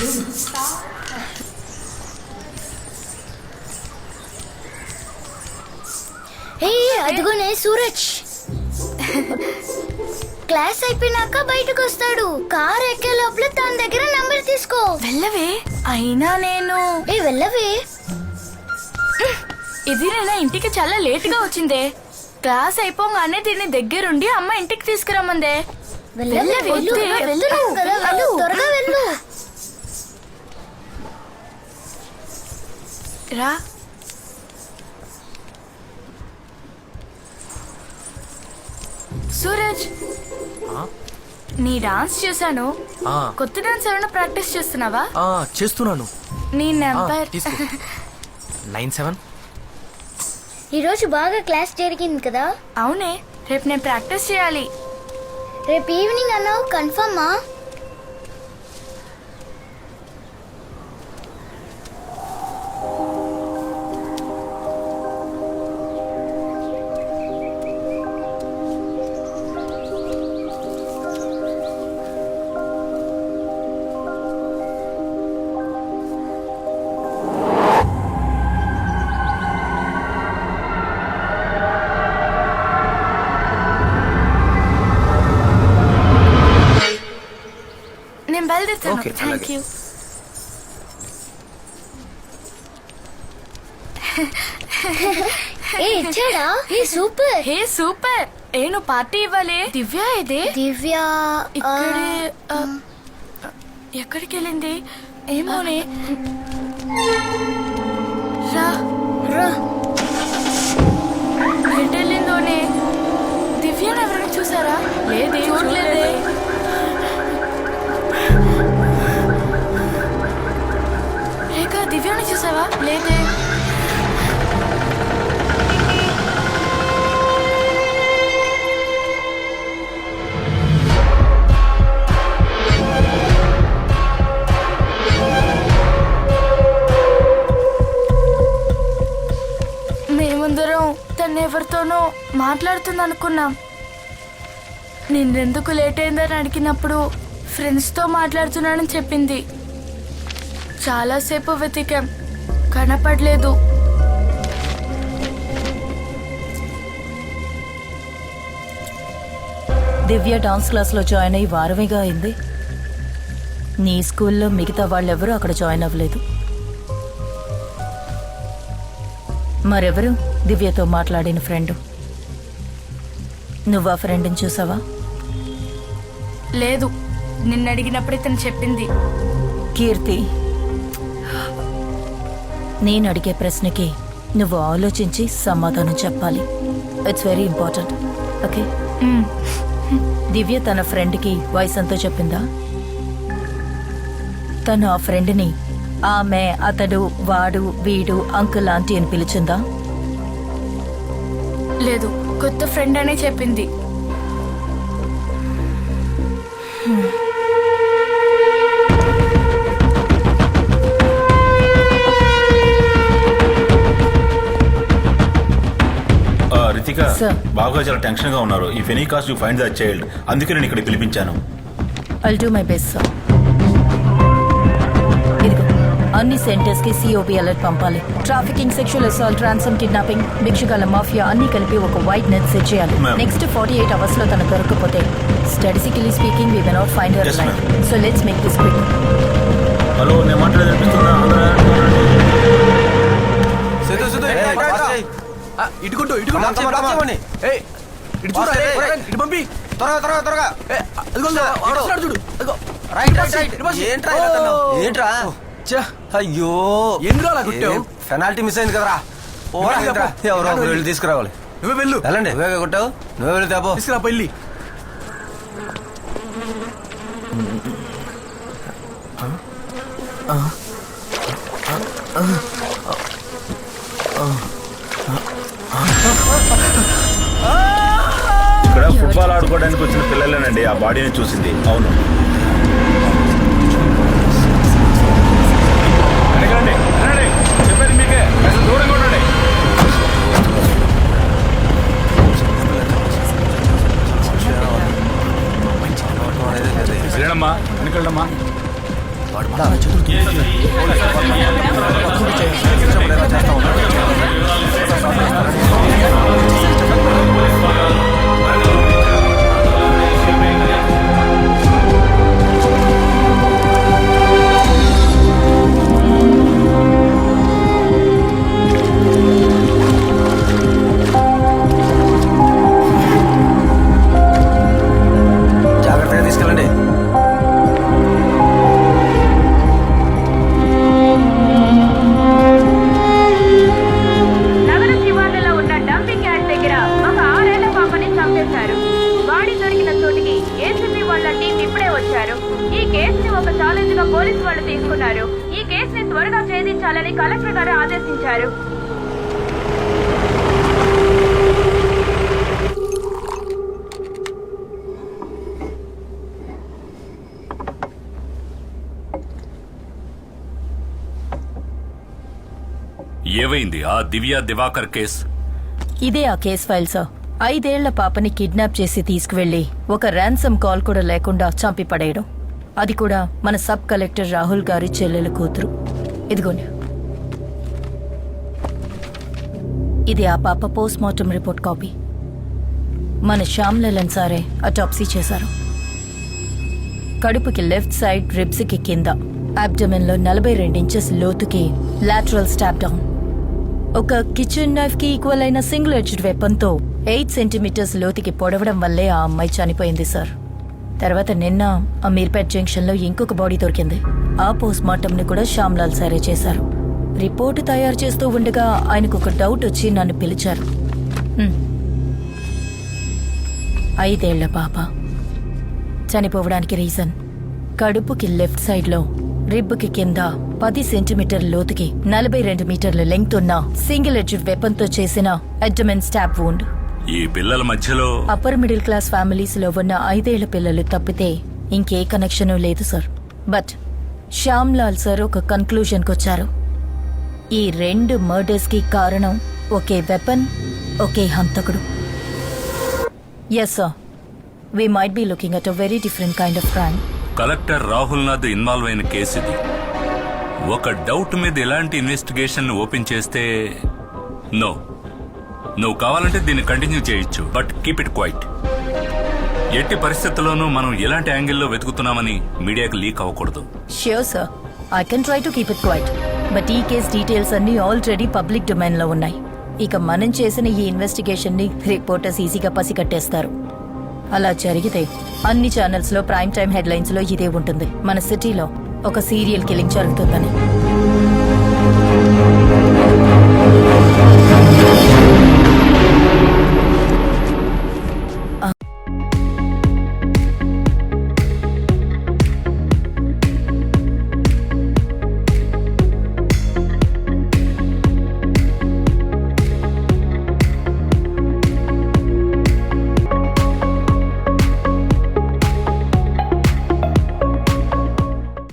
ఏ అదిగోనే Suraj. Class అయిపోయినాక బయటకు వస్తాడు. కార్ ఎక్కే లోపల తన దగ్గర నంబర్ తీసుకో. వెళ్ళవే. అయినా నేను. ఏ వెళ్ళవే. ఇది నేను? ఇంటికి చాలా లేట్గా వచ్చిందే. క్లాస్ అయిపోగానే దీన్ని దగ్గరుండి అమ్మ ఇంటికి తీసుకురమ్మందే. వెళ్ళవే వెళ్ళు. త్వరగా వెళ్ళు. రా. సూరజ్. నీ డాన్స్ చూసాను ఆ, కొత్త డాన్స్ ఏమైనా ప్రాక్టీస్ చేస్తున్నావా? ఆ, చేస్తున్నాను. నీ నెంబర్. Nine seven. ఈ రోజు బాగా క్లాస్ జరిగింది కదా? అవునే రేపు నేను ప్రాక్టీస్ చేయాలి. రేపు ఈవినింగ్ అన్నావు కన్ఫర్మా? బయలుదేరుతాను Okay, థ్యాంక్ అలాగే. యూ ఏ ఇచ్చాడా? ఏ సూపర్. హే సూపర్. ఏ నువ్వు పార్టీ ఇవ్వాలి? దివ్య ఇదే? దివ్య ఆ, ఇక్కడే ఆ, ఎక్కడికి వెళ్ళింది? ఏమోనే. రా. రా. ఎటు వెళ్ళిందోనే దివ్యను ఎవరైనా చూసారా? లేదే చూడలేదే. తను ఎవరితోనో మాట్లాడుతుంది అనుకున్నాం నిన్నెందుకు లేట్ అయిందని అడిగినప్పుడు ఫ్రెండ్స్తో మాట్లాడుతున్నానని చెప్పింది. చాలాసేపు వెతికాం కనపడలేదు. దివ్య డాన్స్ క్లాస్లో జాయిన్ అయ్యి వారమేగా అయింది. నీ స్కూల్లో మిగతా వాళ్ళెవరూ అక్కడ జాయిన్ అవ్వలేదు. మరెవరు? దివ్యతో మాట్లాడిన ఫ్రెండ్. నువ్వు ఆ ఫ్రెండ్ని చూసావా? లేదు. నిన్న అడిగినప్పుడే తను చెప్పింది. కీర్తి నేను అడిగే ప్రశ్నకి నువ్వు ఆలోచించి సమాధానం చెప్పాలి. It's very important okay Divya తన ఫ్రెండ్కి వయసు ఎంతో చెప్పిందా? తను ఆ ఫ్రెండ్ని ఆమె అతడు వాడు వీడు అంకుల్ ఆంటీ అని పిలిచిందా? లేదు కొత్త ఫ్రెండ్ అనే చెప్పింది. ఆ, రితిక Sir. బాగా చాలా టెన్షన్గా ఉన్నారు. If any cost you find the child. అందుకే నేను ఇక్కడ పిలిపించాను. I'll do my best sir అన్ని సెంటర్స్కి సిఓబి అలర్ట్ పంపాలి. Trafficking sexual assault ransom kidnapping భిక్షగాల mafia అన్ని కలిపి ఒక వైట్ నెట్ సెట్ చేయాలి. నెక్స్ట్ ఫార్టీ ఎయిట్ అవర్స్లో తను దొరకకపోతే statistically speaking we may not find her. So let's make this quick hello నేను ఇటుకుంటూ ఇటుకుంటూ ఇటు చూడు ఇటు పంపి. త్వరగా త్వరగా త్వరగా. చూడు, రైట్ రైట్. ఏంట్రా. ఏంట్రా? అయ్యో. ఎందుకు అలా కొట్టావు? పెనాల్టీ మిస్ అయింది కదరా. ఎవరో ఒకరు వెళ్ళి తీసుకురావాలి. నువ్వే వెళ్ళు. వెళ్ళండి. నువ్వే కొట్టావు? నువ్వే వెళ్ళి తేపో తీసుకురా పెళ్ళి ఇక్కడ ఫుట్బాల్ ఆడుకోవడానికి వచ్చిన పిల్లలేనండి ఆ బాడీని చూసింది. అవును. వెనకెళ్ళమ్మా జాగ్రత్తగా వాళ్ళ టీం ఇప్పుడే వచ్చారు. ఈ కేసుని ఒక ఛాలెంజ్గా పోలీసు వాళ్ళు తీసుకున్నారు. ఈ కేసుని త్వరగా ఛేదించాలని కలెక్టర్ గారు ఆదేశించారు. ఏవైంది ఆ దివ్య దివాకర్ కేస్? ఇదే ఆ కేస్ ఫైల్ సార్. ఐదేళ్ళ పాపని కిడ్నాప్ చేసి తీసుకువెళ్ళి ఒక ర్యాన్సమ్ కాల్ కూడా లేకుండా చంపి పడేయడం అది కూడా మన సబ్ కలెక్టర్ రాహుల్ గారి చెల్లెల కూతురు. ఇదిగోని ఇది ఆ పాప పోస్ట్ మార్టం రిపోర్ట్ కాపీ. మన శ్యామ్ లలన్ సారే అటాప్సీ చేశారు. కడుపుకి లెఫ్ట్ సైడ్ రిబ్స్కి కింద అబ్డమెన్ నలభై రెండు ఇంచెస్ లోతుకి లాటరల్ స్టాప్ డౌన్. ఒక కిచెన్ నైఫ్కి ఈక్వల్ అయిన సింగిల్ ఎడ్జ్డ్ వెపన్తో ఎయిట్ సెంటీమీటర్స్ లోతుకి పొడవడం వల్లే ఆ అమ్మాయి చనిపోయింది సార్. తర్వాత నిన్న అమీర్పేట్ జంక్షన్లో ఇంకొక బాడీ దొరికింది. ఆ పోస్ట్ మార్టం ని కూడా శ్యామ్లాల్ సారే చేశారు. రిపోర్ట్ తయారు చేస్తూ ఉండగా ఆయనకు ఒక డౌట్ వచ్చి నన్ను పిలిచారు. ఐదేళ్ళ పాప. చనిపోవడానికి రీజన్. కడుపుకి లెఫ్ట్ సైడ్లో రిబ్బుకి కింద పది సెంటీమీటర్ లోతుకి నలభై రెండు మీటర్ల లెంగ్త్ ఉన్న సింగిల్ ఎడ్జ్ వెపన్తో చేసిన అడ్జమెన్ స్టాప్ వూండ్. ఈ పిల్లల మధ్యలో అప్పర్ మిడిల్ క్లాస్ ఫ్యామిలీస్లో ఉన్న ఐదేళ్ళ పిల్లలు తప్పితే ఇంకే కనెక్షను లేదు sir but Shyam Lal sir ఒక కన్క్లూజన్ వచ్చారు. ఈ రెండు మర్డర్స్కి కారణం ఒకే వెపన్ ఒకే హంతకుడు. Yes sir we might be looking at a very different kind of crime collector Rahul Nath involve అయిన కేసు ఇది ఒక డౌట్ మీద ఎలాంటి ఇన్వెస్టిగేషన్ ఓపెన్ చేస్తే నో నువ్వు కావాలంటే దీన్ని కంటిన్యూ చేయొచ్చు బట్ కీప్ ఇట్ క్వైట్ ఎట్టి పరిస్థితుల్లోనూ మనం ఎలాంటి యాంగిల్లో వెతుకుతున్నామని మీడియాకు లీక్ అవ్వకూడదు. Sure sir I can try to keep it quiet but ఈ కేస్ డీటెయిల్స్ అన్ని ఆల్రెడీ పబ్లిక్ డొమైన్లో ఉన్నాయి. ఇక మనం చేసిన ఈ ఇన్వెస్టిగేషన్ని రిపోర్టర్స్ ఈజీగా పసిగట్టేస్తారు. అలా జరిగితే అన్ని ఛానల్స్లో ప్రైమ్ టైం హెడ్లైన్స్లో ఇదే ఉంటుంది. మన సిటీలో ఒక సీరియల్ కిల్లింగ్ జరుగుతుందని.